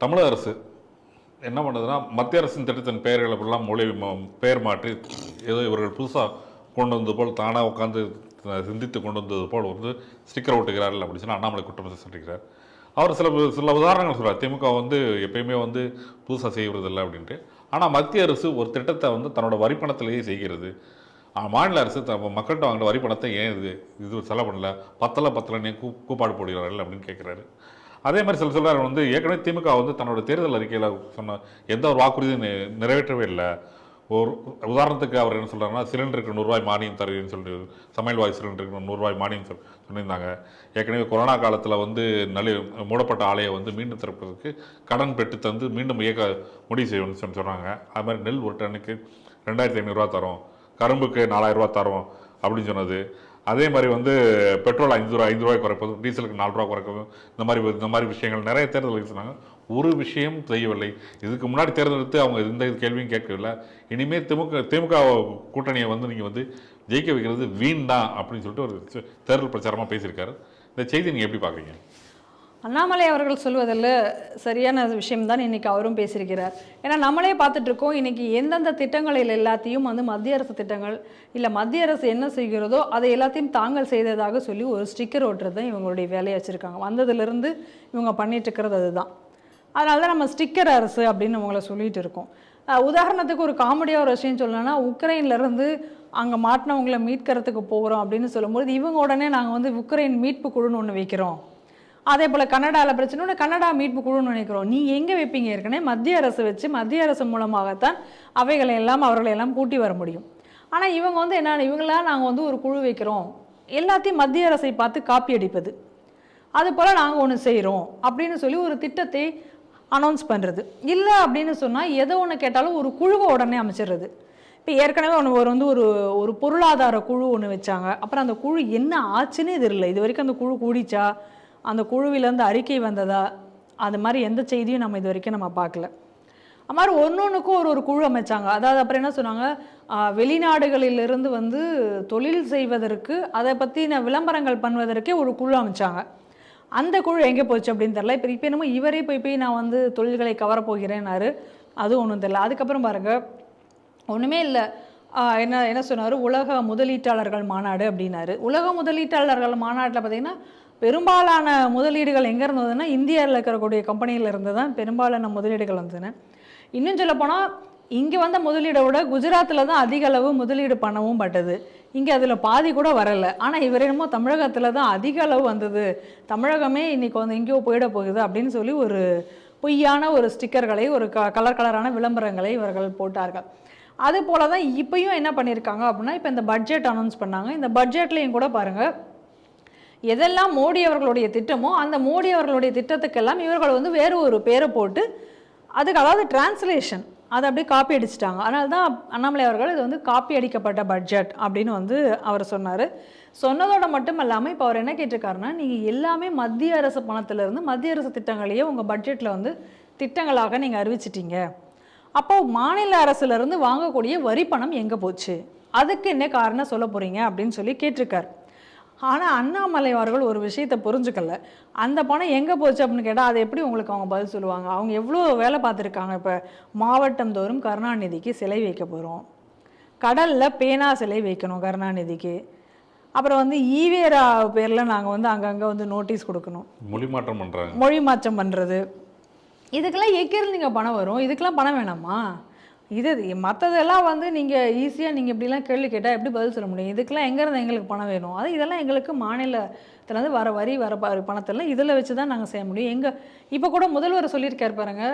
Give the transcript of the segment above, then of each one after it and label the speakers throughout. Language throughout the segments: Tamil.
Speaker 1: தமிழக அரசு என்ன பண்ணுதுன்னா மத்திய அரசின் திட்டத்தின் பெயர்களை எல்லாம் மொழி ம- பெயர் மாற்றி ஏதோ இவர்கள் புதுசாக கொண்டு வந்தது போல் தானாக உட்காந்து சிந்தித்து கொண்டு வந்தது போல் வந்து ஸ்டிக்கர் ஓட்டுகிறார்கள் அப்படின்னு சொன்னால் அண்ணாமலை குற்றம் சென்றிருக்கிறார் அவர் சில சில உதாரணங்கள் சொல்கிறார் திமுக வந்து எப்பயுமே வந்து புதுசாக செய்வதில்லை அப்படின்ட்டு. ஆனால் மத்திய அரசு ஒரு திட்டத்தை வந்து தன்னோட வரிப்பணத்திலேயே செய்கிறது. மாநில அரசு த மக்கள்கிட்ட வாங்கின வரிப்பணத்தை ஏன் இது இது செலவு பண்ணல? பத்தல பத்தலன்னு கூ கூப்பாடு போடுகிறார்கள் அப்படின்னு கேட்குறாரு. அதே மாதிரி சில சொல்கிறார் வந்து ஏற்கனவே திமுக வந்து தன்னோட தேர்தல் அறிக்கையில் சொன்ன எந்த ஒரு வாக்குறுதியும் நிறைவேற்றவே இல்லை. ஒரு உதாரணத்துக்கு அவர் என்ன சொல்கிறாருன்னா சிலிண்டருக்கு நூறுரூவாய் மானியம் தருவீங்கன்னு சொல்லி சமையல் வாய் சிலிண்டருக்கு நூறுரூவாய் மானியம் சொல் சொல்லியிருந்தாங்க. ஏற்கனவே கொரோனா காலத்தில் வந்து நலி மூடப்பட்ட ஆலையை வந்து மீண்டும் திறப்பதற்கு கடன் பெற்று தந்து மீண்டும் இயக்க முடிவு செய்யணும்னு சொல்லி சொன்னாங்க. அது மாதிரி நெல் ஒரு டன்னுக்கு ரெண்டாயிரத்தி ஐநூறுரூவா தரும். கரும்புக்கு நாலாயிரம் தரும். அப்படின்னு சொன்னது. அதே மாதிரி வந்து பெட்ரோல் ஐந்து ரூபாய் ஐந்து ரூபாய் குறைப்பதும் டீசலுக்கு நாலு ரூபா குறைக்கவும் இந்த மாதிரி இந்த மாதிரி விஷயங்கள் நிறைய தேர்தல் சொன்னாங்க? ஒரு விஷயம் செய்யவில்லை இதுக்கு முன்னாடி தேர்ந்தெடுத்து அவங்க எந்த கேள்வியும் கேட்கவில்லை. இனிமேல் திமுக திமுக கூட்டணியை வந்து நீங்கள் வந்து ஜெயிக்க வைக்கிறது வீண் தான் அப்படின்னு சொல்லிட்டு ஒரு தேர்தல் பிரச்சாரமாக பேசியிருக்காரு. இந்த செய்தி நீங்கள் எப்படி பார்க்குறீங்க?
Speaker 2: அண்ணாமலை அவர்கள் சொல்வதில் சரியான விஷயம்தான் இன்றைக்கி அவரும் பேசியிருக்கிறார். ஏன்னா நம்மளே பார்த்துட்ருக்கோம் இன்றைக்கி எந்தெந்த திட்டங்களில் எல்லாத்தையும் வந்து மத்திய அரசு திட்டங்கள் இல்லை மத்திய அரசு என்ன செய்கிறதோ அதை எல்லாத்தையும் தாங்கள் செய்ததாக சொல்லி ஒரு ஸ்டிக்கர் ஓட்டுறது தான் இவங்களுடைய வேலையை வச்சுருக்காங்க. வந்ததுலேருந்து இவங்க பண்ணிகிட்ருக்கிறது அதுதான். அதனால தான் நம்ம ஸ்டிக்கர் அரசு அப்படின்னு அவங்கள சொல்லிகிட்டு இருக்கோம். உதாரணத்துக்கு ஒரு காமெடியாக ஒரு விஷயம் சொல்லணும்னா உக்ரைன்லேருந்து அங்கே மாட்டினவங்களை மீட்கிறதுக்கு போகிறோம் அப்படின்னு சொல்லும்போது இவங்க உடனே நாங்கள் வந்து உக்ரைன் மீட்பு குழுன்னு ஒன்று வைக்கிறோம். அதே போல் கனடாவில் பிரச்சனை ஒன்று கனடா மீட்பு குழுன்னு நினைக்கிறோம். நீ எங்கே வைப்பீங்க? ஏற்கனவே மத்திய அரசு வச்சு மத்திய அரசு மூலமாகத்தான் அவைகளை எல்லாம் அவர்களை எல்லாம் கூட்டி வர முடியும். ஆனால் இவங்க வந்து என்ன இவங்களாம் நாங்கள் வந்து ஒரு குழு வைக்கிறோம். எல்லாத்தையும் மத்திய அரசை பார்த்து காப்பி அடிப்பது. அது போல் நாங்கள் ஒன்று செய்கிறோம் அப்படின்னு சொல்லி ஒரு திட்டத்தை அனௌன்ஸ் பண்ணுறது இல்லை அப்படின்னு சொன்னால் எதை ஒன்று கேட்டாலும் ஒரு குழுவை உடனே அமைச்சிடுறது. இப்போ ஏற்கனவே ஒன்று ஒரு வந்து ஒரு ஒரு பொருளாதார குழு ஒன்று வச்சாங்க. அப்புறம் அந்த குழு என்ன ஆச்சுனே இது இல்லை இது வரைக்கும் அந்த குழு கூடிச்சா? அந்த குழுவிலேருந்து அறிக்கை வந்ததா? அது மாதிரி எந்த செய்தியும் நம்ம இது வரைக்கும் நம்ம பார்க்கல. அது மாதிரி ஒன்னொன்றுக்கும் ஒரு ஒரு குழு அமைச்சாங்க. அதாவது அப்புறம் என்ன சொன்னாங்க? வெளிநாடுகளிலிருந்து வந்து தொழில் செய்வதற்கு அதை பற்றின விளம்பரங்கள் பண்ணுவதற்கே ஒரு குழு அமைச்சாங்க. அந்த குழு எங்கே போச்சு அப்படின்னு தெரில இப்போ இப்போ என்னமோ இவரே போய் போய் நான் வந்து தொழில்களை கவரப்போகிறேன்னாரு போகிறேன்னாரு. அதுவும் ஒன்றும் தெரில அதுக்கப்புறம் பாருங்க. ஒன்றுமே இல்லை. என்ன என்ன சொன்னார்? உலக முதலீட்டாளர்கள் மாநாடு அப்படின்னாரு. உலக முதலீட்டாளர்கள் மாநாட்டில் பார்த்திங்கன்னா பெரும்பாலான முதலீடுகள் எங்கே இருந்ததுன்னா இந்தியாவில் இருக்கக்கூடிய கம்பெனியில் இருந்து தான் பெரும்பாலான முதலீடுகள் வந்ததுன்னு. இன்னும் சொல்லப்போனால் இங்கே வந்த முதலீடை விட குஜராத்தில் தான் அதிக அளவு முதலீடு பண்ணவும் பட்டது. இங்கே அதில் பாதி கூட வரலை. ஆனால் இவர் என்னமோ தமிழகத்தில் தான் அதிக அளவு வந்தது. தமிழகமே இன்றைக்கி வந்து எங்கேயோ போயிட போகுது அப்படின்னு சொல்லி ஒரு பொய்யான ஒரு ஸ்டிக்கர்களை ஒரு க கலர் கலரான விளம்பரங்களை இவர்கள் போட்டார்கள். அது போல தான் இப்பயும் என்ன பண்ணியிருக்காங்க அப்படின்னா இப்போ இந்த பட்ஜெட் அனௌன்ஸ் பண்ணாங்க. இந்த பட்ஜெட்லேயும் கூட பாருங்கள் எதெல்லாம் மோடி அவர்களுடைய திட்டமோ அந்த மோடி அவர்களுடைய திட்டத்துக்கெல்லாம் இவர்கள் வந்து வேறு ஒரு பேரை போட்டு அதுக்கு அதாவது டிரான்ஸ்லேஷன் அதை அப்படியே காப்பி அடிச்சிட்டாங்க. அதனால தான் அண்ணாமலை அவர்கள் இது வந்து காப்பி அடிக்கப்பட்ட பட்ஜெட் அப்படின்னு வந்து அவர் சொன்னார். சொன்னதோட மட்டும் இல்லாமல் இப்போ அவர் என்ன கேட்டிருக்காருன்னா நீங்கள் எல்லாமே மத்திய அரசு பணத்திலிருந்து மத்திய அரசு திட்டங்களையே உங்கள் பட்ஜெட்டில் வந்து திட்டங்களாக நீங்கள் அறிவிச்சிட்டீங்க. அப்போ மாநில அரசுலேருந்து வாங்கக்கூடிய வரி பணம் எங்கே போச்சு? அதுக்கு என்ன காரணம் சொல்ல போகிறீங்க அப்படின்னு சொல்லி கேட்டிருக்காரு. ஆனால் அண்ணாமலை அவர்கள் ஒரு விஷயத்தை புரிஞ்சுக்கல. அந்த பணம் எங்கே போச்சு அப்படின்னு கேட்டால் அதை எப்படி உங்களுக்கு அவங்க பதில் சொல்லுவாங்க? அவங்க எவ்வளோ வேலை பார்த்துருக்காங்க? இப்போ மாவட்டம் தோறும் கருணாநிதிக்கு சிலை வைக்க போகிறோம் கடலில் பேனா சிலை வைக்கணும் கருணாநிதிக்கு. அப்புறம் வந்து ஈவேரா பேரில் நாங்கள் வந்து அங்கங்கே வந்து நோட்டீஸ் கொடுக்கணும்.
Speaker 1: மொழி மாற்றம் பண்ணுறாங்க
Speaker 2: மொழி மாற்றம் பண்ணுறது இதுக்கெல்லாம் எங்கேருந்து நீங்கள் பணம் வரும். இதுக்கெல்லாம் பணம் வேணாமா? இது மற்றதெல்லாம் வந்து நீங்கள் ஈஸியாக நீங்கள் இப்படிலாம் கேள்வி கேட்டால் எப்படி பதில் சொல்ல முடியும்? இதுக்கெல்லாம் எங்கேருந்து எங்களுக்கு பணம் வேணும்? அது இதெல்லாம் எங்களுக்கு மாநிலத்திலேருந்து வர வரி வர பணத்தெல்லாம் இதில் வச்சு தான் நாங்கள் செய்ய முடியும். எங்கள் இப்போ கூட முதல்வர் சொல்லியிருக்கார் பாருங்க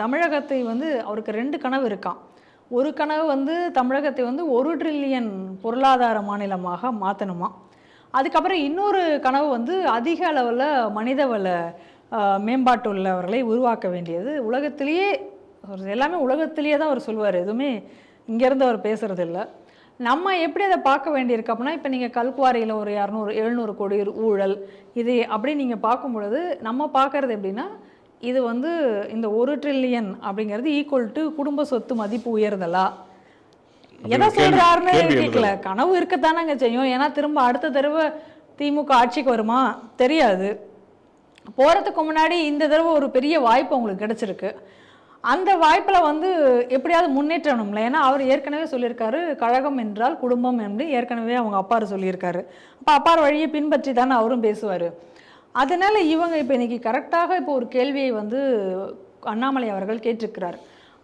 Speaker 2: தமிழகத்தை வந்து அவருக்கு ரெண்டு கனவு இருக்கான் ஒரு கனவு வந்து தமிழகத்தை வந்து ஒரு ட்ரில்லியன் பொருளாதார மாநிலமாக மாற்றணுமா அதுக்கப்புறம் இன்னொரு கனவு வந்து அதிக அளவில் மனிதவள ஆஹ், மேம்பாட்டு உள்ளவர்களை உருவாக்க வேண்டியது. உலகத்திலேயே அவர் எல்லாமே உலகத்திலேயே தான் அவர் சொல்லுவார் எதுவுமே இங்கேருந்து அவர் பேசுறது இல்ல நம்ம எப்படி அதை பார்க்க வேண்டியிருக்கு அப்படின்னா இப்போ நீங்கள் கல்குவாரியில் ஒரு இரநூறு எழுநூறு கோடி ஊழல் இது அப்படி நீங்கள் பார்க்கும் பொழுது நம்ம பார்க்கறது எப்படின்னா இது வந்து இந்த ஒரு ட்ரில்லியன் அப்படிங்கிறது ஈக்குவல் டு குடும்ப சொத்து மதிப்பு உயர்தலா? எதை
Speaker 1: கேள்வி
Speaker 2: கேட்கல. கனவு இருக்கத்தானங்க செய்யும். ஏன்னா திரும்ப அடுத்த தடவை திமுக ஆட்சிக்கு வருமா? தெரியாது. போகிறதுக்கு முன்னாடி இந்த தடவை ஒரு பெரிய வாய்ப்பு உங்களுக்கு கிடைச்சிருக்கு. அந்த வாய்ப்பில் வந்து எப்படியாவது முன்னேற்றணும்ல. ஏன்னா அவர் ஏற்கனவே சொல்லியிருக்காரு கழகம் என்றால் குடும்பம் என்று ஏற்கனவே அவங்க அப்பார் சொல்லியிருக்காரு. அப்போ அப்பார் வழியை பின்பற்றி தானே அவரும் பேசுவார். அதனால் இவங்க இப்போ இன்றைக்கி கரெக்டாக இப்போ ஒரு கேள்வியை வந்து அண்ணாமலை அவர்கள் கேட்டிருக்கிறார்.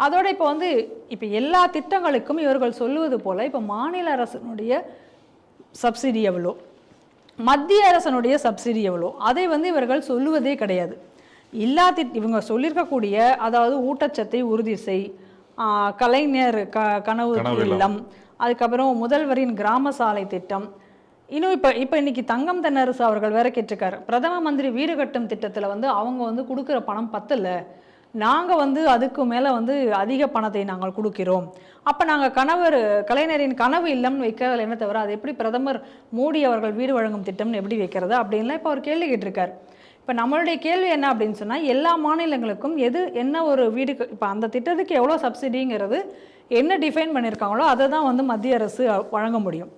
Speaker 2: அதோட இப்போ வந்து இப்போ எல்லா திட்டங்களுக்கும் இவர்கள் சொல்லுவது போல் இப்போ மாநில அரசினுடைய சப்சிடி எவ்வளோ? மத்திய அரசனுடைய சப்சிடி எவ்வளோ? அதை வந்து இவர்கள் சொல்லுவதே கிடையாது. எல்லா திட் இவங்க சொல்லியிருக்கக்கூடிய அதாவது ஊட்டச்சத்தை உறுதி செய் கலைஞர் க கனவு
Speaker 1: இல்லம்.
Speaker 2: அதுக்கப்புறம் முதல்வரின் கிராம சாலை திட்டம். இன்னும் இப்போ இப்போ இன்னைக்கு தங்கம் தென்னரசு அவர்கள் வேற கேட்டிருக்காரு. பிரதம மந்திரி வீடு கட்டும் திட்டத்தில் வந்து அவங்க வந்து கொடுக்குற பணம் பத்தல. நாங்கள் வந்து அதுக்கு மேலே வந்து அதிக பணத்தை நாங்கள் கொடுக்கிறோம். அப்போ நாங்கள் கணவர் கலைஞரின் கனவு இல்லம்னு வைக்கிறதுல என்ன தவிர அது எப்படி பிரதமர் மோடி அவர்கள் வீடு வழங்கும் திட்டம்னு எப்படி வைக்கிறது அப்படின்லாம் இப்போ அவர் கேள்வி கேட்டிருக்காரு. இப்போ நம்மளுடைய கேள்வி என்ன அப்படின்னு சொன்னால் எல்லா மாநிலங்களுக்கும் எது என்ன ஒரு வீடு இப்போ அந்த திட்டத்துக்கு எவ்வளோ சப்சிடிங்கிறது என்ன டிஃபைன் பண்ணியிருக்காங்களோ அதை தான் வந்து மத்திய அரசு வழங்க முடியும்.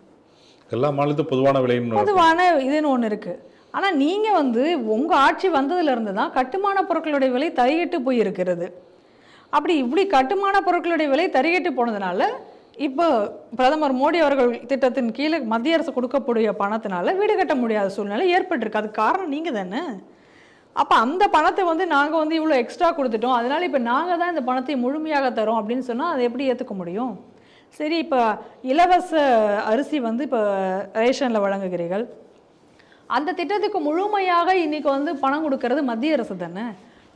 Speaker 1: எல்லா மாநிலத்தும் பொதுவான விலைன்னு
Speaker 2: பொதுவான இதுன்னு ஒன்று இருக்குது ஆனால் நீங்கள் வந்து உங்கள் ஆட்சி வந்ததுலேருந்து தான் கட்டுமான பொருட்களுடைய விலை தறிகெட்டு போயிருக்கிறது. அப்படி இப்படி கட்டுமான பொருட்களுடைய விலை தறிகெட்டு போனதுனால இப்போ பிரதமர் மோடி அவர்கள் திட்டத்தின் கீழே மத்திய அரசு கொடுக்கக்கூடிய பணத்தினால வீடு கட்ட முடியாத சூழ்நிலை ஏற்பட்டிருக்கு. அதுக்கு காரணம் நீங்கள் தானே அப்போ அந்த பணத்தை வந்து நாங்கள் வந்து இவ்வளோ எக்ஸ்ட்ரா கொடுத்துட்டோம். அதனால் இப்போ நாங்கள் தான் இந்த பணத்தை முழுமையாக தரோம் அப்படின்னு சொன்னால் அதை எப்படி ஏற்றுக்க முடியும்? சரி இப்போ இலவச அரிசி வந்து இப்போ ரேஷனில் வழங்குகிறீர்கள். அந்த திட்டத்துக்கு முழுமையாக இன்றைக்கி வந்து பணம் கொடுக்கறது மத்திய அரசு தானே?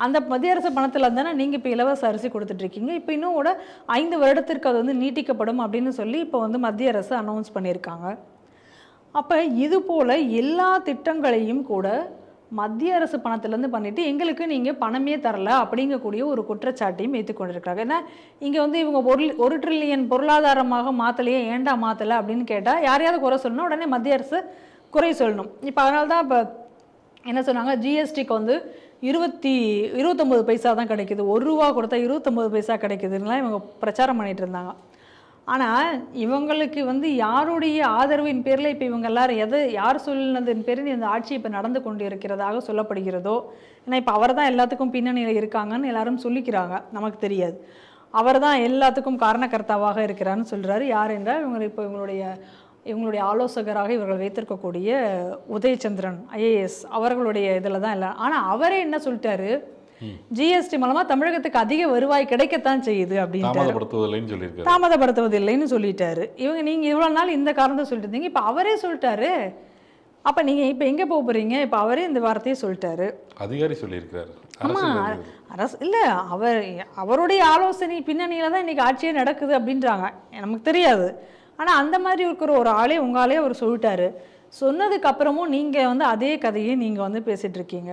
Speaker 2: அந்த மத்திய அரசு பணத்தில் தானே நீங்கள் இப்போ இலவச அரிசி கொடுத்துட்ருக்கீங்க இப்போ இன்னும் கூட ஐந்து வருடத்திற்கு அது வந்து நீட்டிக்கப்படும் அப்படின்னு சொல்லி இப்போ வந்து மத்திய அரசு அனௌன்ஸ் பண்ணியிருக்காங்க. அப்போ இது போல் எல்லா திட்டங்களையும் கூட மத்திய அரசு பணத்திலேருந்து பண்ணிவிட்டு எங்களுக்கு நீங்கள் பணமே தரல அப்படிங்கக்கூடிய ஒரு குற்றச்சாட்டையும் ஏற்றுக்கொண்டிருக்காங்க ஏன்னா இங்கே வந்து இவங்க பொருள் ஒரு ட்ரில்லியன் பொருளாதாரமாக மாற்றலையே ஏன்டா மாற்றலை அப்படின்னு கேட்டால் யாரையாவது குறை சொல்லணும் உடனே மத்திய அரசு குறை சொல்லணும். இப்போ அதனால தான் இப்போ என்ன சொன்னாங்க? ஜிஎஸ்டிக்கு வந்து இருபத்தி இருபத்தொம்பது பைசா தான் கிடைக்குது. ஒரு ரூபா கொடுத்தா இருபத்தொம்பது பைசா கிடைக்குதுன்னா இவங்க பிரச்சாரம் பண்ணிகிட்டு இருந்தாங்க. ஆனால் இவங்களுக்கு வந்து யாருடைய ஆதரவின் பேரில் இப்போ இவங்க எல்லாரும் எதை யார் சொல்லினதின் பேரில் இந்த ஆட்சி இப்போ நடந்து கொண்டு இருக்கிறதாக சொல்லப்படுகிறதோ ஏன்னா இப்போ அவர் தான் எல்லாத்துக்கும் பின்னணியில் இருக்காங்கன்னு எல்லாரும் சொல்லிக்கிறாங்க. நமக்கு தெரியாது. அவர் தான் எல்லாத்துக்கும் காரணக்கர்த்தாவாக இருக்கிறான்னு சொல்கிறாரு யார் என்றால் இவங்க இப்போ இவங்களுடைய இவங்களுடைய ஆலோசகராக இவர்கள் வைத்திருக்கக்கூடிய உதயச்சந்திரன் ஐஏஎஸ் அவர்களுடைய இதில் தான் இல்லை ஆனால் அவரே என்ன சொல்லிட்டாரு? ஜிஎஸ்டி மூலமா தமிழகத்துக்கு அதிக வருவாய் கிடைக்கத்தான் செய்யுது அப்படின்ட்டு
Speaker 1: தாமதப்படுத்துவதில்லைன்னு
Speaker 2: சொல்லிட்டாரு. இவங்க நீங்க இவ்வளவு நாள் இந்த காரணத்தை சொல்லிட்டு இருந்தீங்க. இப்போ அவரே சொல்லிட்டாரு. அப்ப நீங்க இப்போ எங்க போக போறீங்க? இப்போ அவரே இந்த வார்த்தையை சொல்லிட்டாரு.
Speaker 1: அதிகாரி சொல்லியிருக்காரு
Speaker 2: ஆமா. அரசு இல்ல அவர் அவருடைய ஆலோசனை பின்னணியில தான் இன்னைக்கு ஆட்சியே நடக்குது அப்படின்றாங்க. நமக்கு தெரியாது. ஆனா அந்த மாதிரி இருக்கிற ஒரு ஆளே உங்க ஆளே அவர் சொல்லிட்டாரு. சொன்னதுக்கு அப்புறமும் நீங்க வந்து அதே கதையை நீங்க வந்து பேசிட்டு இருக்கீங்க.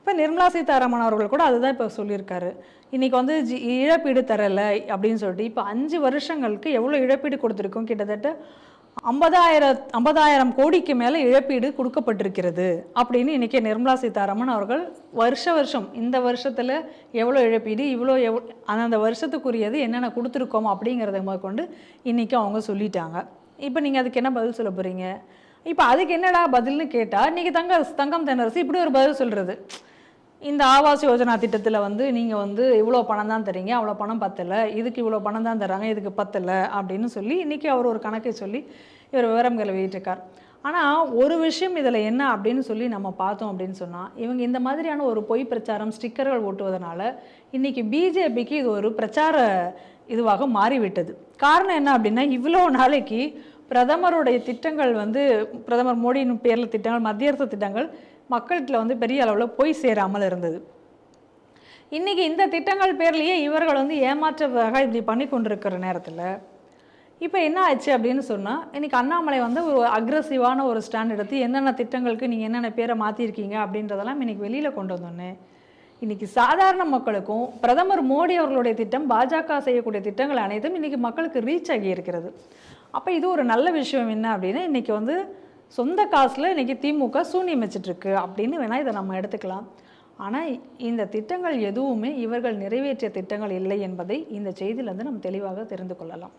Speaker 2: இப்போ நிர்மலா சீதாராமன் அவர்கள் கூட அதுதான் இப்போ சொல்லியிருக்காரு. இன்றைக்கி வந்து ஜி இழப்பீடு தரலை அப்படின்னு சொல்லிட்டு இப்போ அஞ்சு வருஷங்களுக்கு எவ்வளோ இழப்பீடு கொடுத்துருக்கோம்? கிட்டத்தட்ட ஐம்பதாயிரம் ஐம்பதாயிரம் கோடிக்கு மேலே இழப்பீடு கொடுக்கப்பட்டிருக்கிறது அப்படின்னு இன்றைக்கி நிர்மலா சீதாராமன் அவர்கள் வருஷ வருஷம் இந்த வருஷத்தில் எவ்வளோ இழப்பீடு இவ்வளோ எவ் அந்தந்த வருஷத்துக்குரியது என்னென்ன கொடுத்துருக்கோம் அப்படிங்கிறத முதற்கொண்டு இன்றைக்கி அவங்க சொல்லிட்டாங்க. இப்போ நீங்கள் அதுக்கு என்ன பதில் சொல்ல போகிறீங்க இப்போ அதுக்கு என்னடா பதில்னு கேட்டால் இன்றைக்கி தங்க தங்கம் தென்னரசு இப்படி ஒரு பதில் சொல்கிறது இந்த ஆவாஸ் யோஜனா திட்டத்தில் வந்து நீங்கள் வந்து இவ்வளோ பணம் தான் தரீங்க அவ்வளோ பணம் பத்தலை இதுக்கு இவ்வளோ பணம் தான் தராங்க இதுக்கு பத்தலை அப்படின்னு சொல்லி இன்றைக்கி அவர் ஒரு கணக்கை சொல்லி இவர் விவரங்களை வெளியிட்டிருக்கார். ஆனால் ஒரு விஷயம் இதில் என்ன அப்படின்னு சொல்லி நம்ம பார்த்தோம் அப்படின்னு சொன்னால் இவங்க இந்த மாதிரியான ஒரு பொய் பிரச்சாரம் ஸ்டிக்கர்கள் ஓட்டுவதனால இன்றைக்கி பிஜேபிக்கு இது ஒரு பிரச்சார இதுவாக மாறிவிட்டது. காரணம் என்ன அப்படின்னா இவ்வளோ நாளைக்கு பிரதமருடைய திட்டங்கள் வந்து பிரதமர் மோடியின் பேரில் திட்டங்கள் மத்திய அரசு திட்டங்கள் மக்கள்கிட்ட வந்து பெரிய அளவில் போய் சேராமல் இருந்தது. இன்னைக்கு இந்த திட்டங்கள் பேர்லேயே இவர்கள் வந்து ஏமாற்றதாக இப்படி பண்ணி கொண்டிருக்கிற நேரத்தில் இப்போ என்ன ஆச்சு அப்படின்னு சொன்னால் இன்றைக்கி அண்ணாமலை வந்து ஒரு அக்ரஸிவான ஒரு ஸ்டாண்ட் எடுத்து என்னென்ன திட்டங்களுக்கு நீங்கள் என்னென்ன பேரை மாற்றிருக்கீங்க அப்படின்றதெல்லாம் இன்றைக்கி வெளியில் கொண்டு வந்தோன்னே இன்னைக்கு சாதாரண மக்களுக்கும் பிரதமர் மோடி அவர்களுடைய திட்டம் பாஜக செய்யக்கூடிய திட்டங்கள் அனைத்தும் இன்றைக்கி மக்களுக்கு ரீச் ஆகி இருக்கிறது. அப்போ இது ஒரு நல்ல விஷயம் என்ன அப்படின்னா இன்றைக்கி வந்து சொந்த காசில் இன்றைக்கி திமுக சூன்யமிச்சிட்ருக்கு அப்படின்னு வேணால் இதை நம்ம எடுத்துக்கலாம். ஆனால் இந்த திட்டங்கள் எதுவுமே இவர்கள் நிறைவேற்றிய திட்டங்கள் இல்லை என்பதை இந்த செய்தியிலேருந்து நம்ம தெளிவாக தெரிந்து கொள்ளலாம்.